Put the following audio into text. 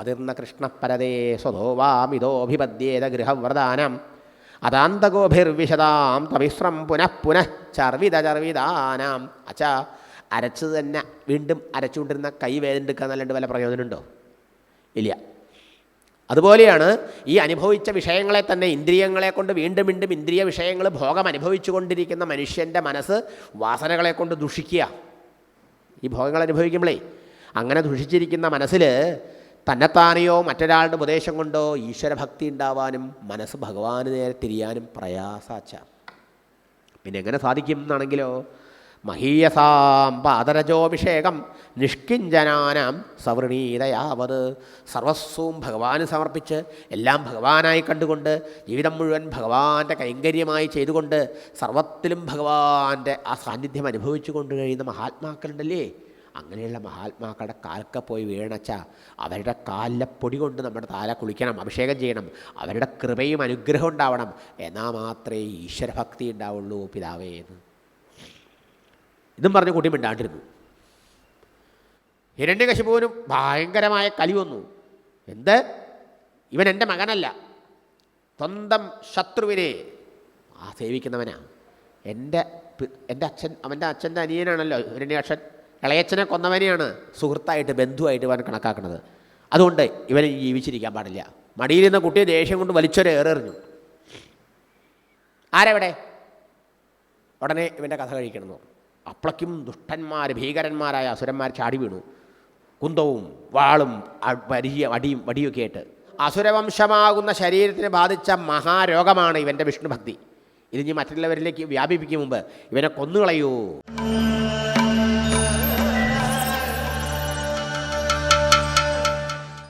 അതിർന്ന കൃഷ്ണപരതേ സ്വതോവാമിതോഭിപദ്യേത ഗൃഹവ്രതാനം. അതാന്തഗോഭിർവിശദാം തമിശ്രം പുനഃ പുനഃ ചർവിത ചർവിതാനാം. അച്ഛാ അരച്ച് തന്നെ വീണ്ടും അരച്ചുകൊണ്ടിരുന്ന കൈ വേദനെടുക്കാൻ എന്നല്ലാണ്ട് വല്ല പ്രയോജനമുണ്ടോ? ഇല്ല. അതുപോലെയാണ് ഈ അനുഭവിച്ച വിഷയങ്ങളെ തന്നെ ഇന്ദ്രിയങ്ങളെ കൊണ്ട് വീണ്ടും വീണ്ടും ഇന്ദ്രിയ വിഷയങ്ങൾ ഭോഗം അനുഭവിച്ചു കൊണ്ടിരിക്കുന്ന മനുഷ്യന്റെ മനസ്സ് വാസനകളെ കൊണ്ട് ദുഷിക്കുക. ഈ ഭോഗങ്ങൾ അനുഭവിക്കുമ്പോഴേ അങ്ങനെ ദുഷിച്ചിരിക്കുന്ന മനസ്സിൽ തന്നെത്താനെയോ മറ്റൊരാളുടെ ഉപദേശം കൊണ്ടോ ഈശ്വരഭക്തി ഉണ്ടാവാനും മനസ്സ് ഭഗവാന് നേരെ തിരിയാനും പ്രയാസാച്ച. പിന്നെ എങ്ങനെ സാധിക്കും എന്നാണെങ്കിലോ മഹീയസാം പാദരജോഭിഷേകം നിഷ്കിഞ്ചനാനാം സവൃണീതയാവത്. സർവസ്വവും ഭഗവാന് സമർപ്പിച്ച് എല്ലാം ഭഗവാനായി കണ്ടുകൊണ്ട് ജീവിതം മുഴുവൻ ഭഗവാന്റെ കൈങ്കര്യമായി ചെയ്തുകൊണ്ട് സർവത്തിലും ഭഗവാന്റെ ആ സാന്നിധ്യം അനുഭവിച്ചു കൊണ്ട് കഴിയുന്ന മഹാത്മാക്കളുണ്ടല്ലേ? അങ്ങനെയുള്ള മഹാത്മാക്കളുടെ കാൽക്ക പോയി വീണച്ച അവരുടെ കാലിലെ പൊടി കൊണ്ട് നമ്മുടെ താല കുളിക്കണം അഭിഷേകം ചെയ്യണം അവരുടെ കൃപയും അനുഗ്രഹം ഉണ്ടാവണം. എന്നാൽ മാത്രമേ ഈശ്വരഭക്തി ഉണ്ടാവുള്ളൂ പിതാവേ എന്ന്. ഇതും പറഞ്ഞ് കുട്ടി മിണ്ടാണ്ടിരുന്നു. ഹിരണ്യകശിപുവിനും ഭയങ്കരമായ കലി വന്നു. എന്ത്? ഇവൻ എന്റെ മകനല്ല. സ്വന്തം ശത്രുവിനെ ആ സേവിക്കുന്നവനാണ് എന്റെ എന്റെ അച്ഛൻ അവന്റെ അച്ഛന്റെ അനിയനാണല്ലോ ഹിരണ്യാക്ഷൻ. ഇളയച്ചനെ കൊന്നവനെയാണ് സുഹൃത്തായിട്ട് ബന്ധുവായിട്ട് ഇവൻ കണക്കാക്കുന്നത്. അതുകൊണ്ട് ഇവന് ജീവിച്ചിരിക്കാൻ പാടില്ല. മടിയിലിരുന്ന കുട്ടിയെ ദേഷ്യം കൊണ്ട് വലിച്ചൊരു ഏറെറിഞ്ഞു ആരെവിടെ? ഉടനെ ഇവന്റെ കഥ കഴിക്കണം അപ്പളക്കും ദുഷ്ടന്മാർ ഭീകരന്മാരായ അസുരന്മാർ ചാടി വീണു. കുന്തവും വാളും അ- വലിയ വടിയും വടിയൊക്കെ ആയിട്ട്. അസുരവംശമാകുന്ന ശരീരത്തിന് ബാധിച്ച മഹാരോഗമാണ് ഇവന്റെ വിഷ്ണുഭക്തി. ഇനി മറ്റുള്ളവരിലേക്ക് വ്യാപിപ്പിക്കും മുമ്പ് ഇവനെ കൊന്നുകളയൂ.